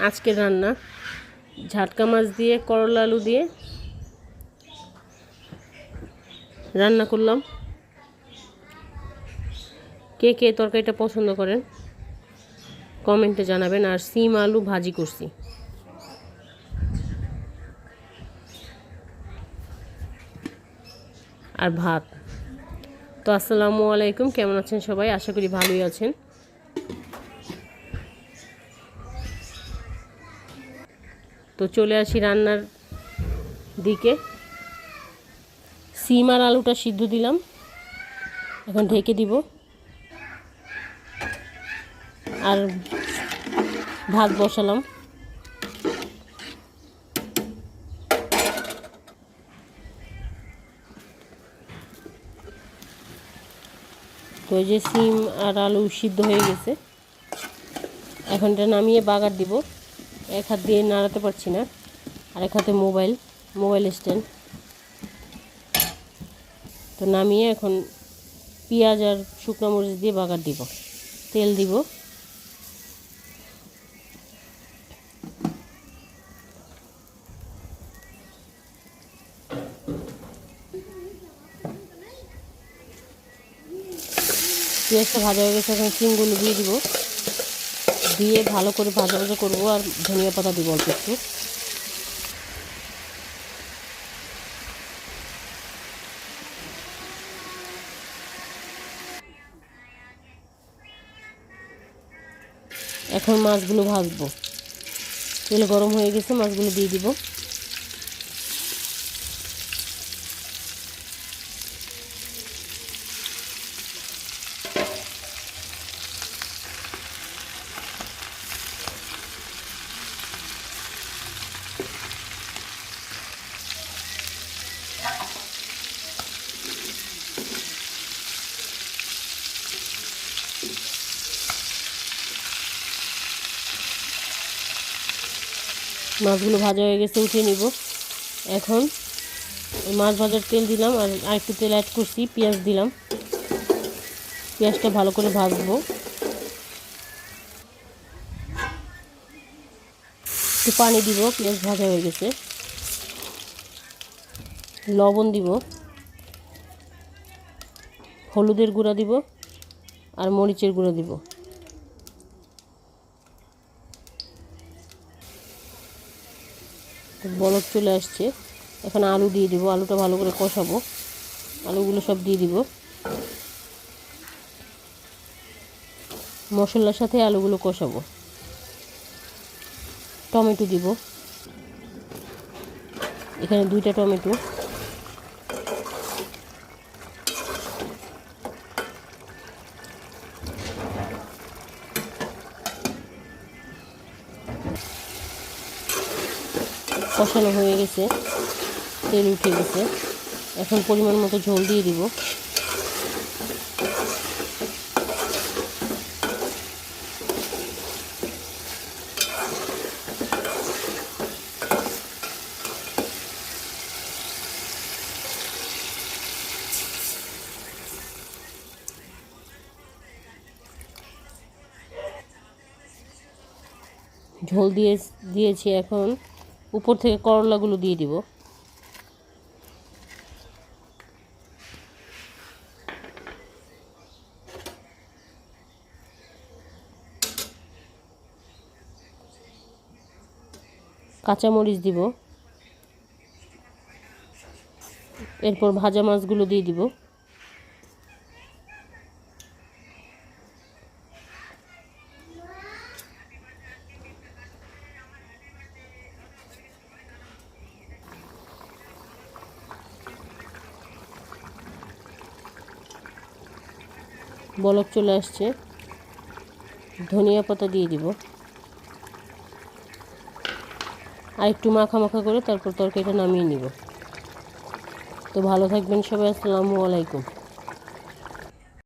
আজকের রান্না। ঝাটকা মাছ দিয়ে, করলা আলু দিয়ে রান্না করলাম। কে কে তরকারিটা পছন্দ করেন, কমেন্টে জানাবেন। আর সিম আলু ভাজি করছি। আর ভাত। তো আসসালামু আলাইকুম, কেমন আছেন সবাই? আশা করি ভালোই আছেন। তো চলে আসি রান্নার দিকে। সিম আর আলুটা সিদ্ধ দিলাম। এখন ঢেকে দিব। আর ভাত বসালাম। তো যে সিম আর আলু সিদ্ধ হয়ে গেছে। এখন এটা নামিয়ে বাগার দিব। এক হাত দিয়ে নাড়াতে পারছি না, আর এক হাতে মোবাইল মোবাইল স্ট্যান্ড। তো নামিয়ে এখন পেঁয়াজ আর শুকনো মরিচ দিয়ে বাগার দিব, তেল দিব। পেঁয়াজটা ভাজা হয়ে গেছে, এখন সিমগুলো দিয়ে দিব। দিয়ে ভালো করে ভাজা ভাজা করব আর ধনিয়া পাতা দিব অল্প একটু। এখন মাছগুলো ভাজবো। তেল গরম হয়ে গেছে, মাছগুলো দিয়ে দিব। মাছগুলো ভাজা হয়ে গেছে, উঠিয়ে নিব। এখন মাছ ভাজার তেল দিলাম আর আরেকটু তেল অ্যাড করছি, পেঁয়াজ দিলাম। পেঁয়াজটা ভালো করে ভাজবো। একটু পানি দিব, পেঁয়াজ ভাজা হয়ে গেছে। লবণ দিব। হলুদের গুঁড়া দিব আর মরিচের গুঁড়া দিব। বলক চলে আসছে। এখন আলু দিয়ে দিব, আলুটা ভালো করে কষাবো। আলুগুলো সব দিয়ে দিব। মশলার সাথে আলুগুলো কষাবো। টমেটো দিব। এখানে দুইটা টমেটো। কষানো হয়ে গেছে। তেল উঠে গেছে। এখন পরিমাণ মতো ঝোল দিয়ে দিব। ঝোল দিয়ে দিয়েছি এখন। উপর থেকে করলাগুলো দিয়ে দিব। কাঁচামরিচ দিব। এরপর ভাজা মাছগুলো দিয়ে দিব। বলক চলে আসছে। ধনিয়া পাতা দিয়ে দিব। আর একটু মাখা মাখা করে তারপর তরকারিটা নামিয়ে নিব। তো ভালো থাকবেন সবাই, আসসালামু আলাইকুম।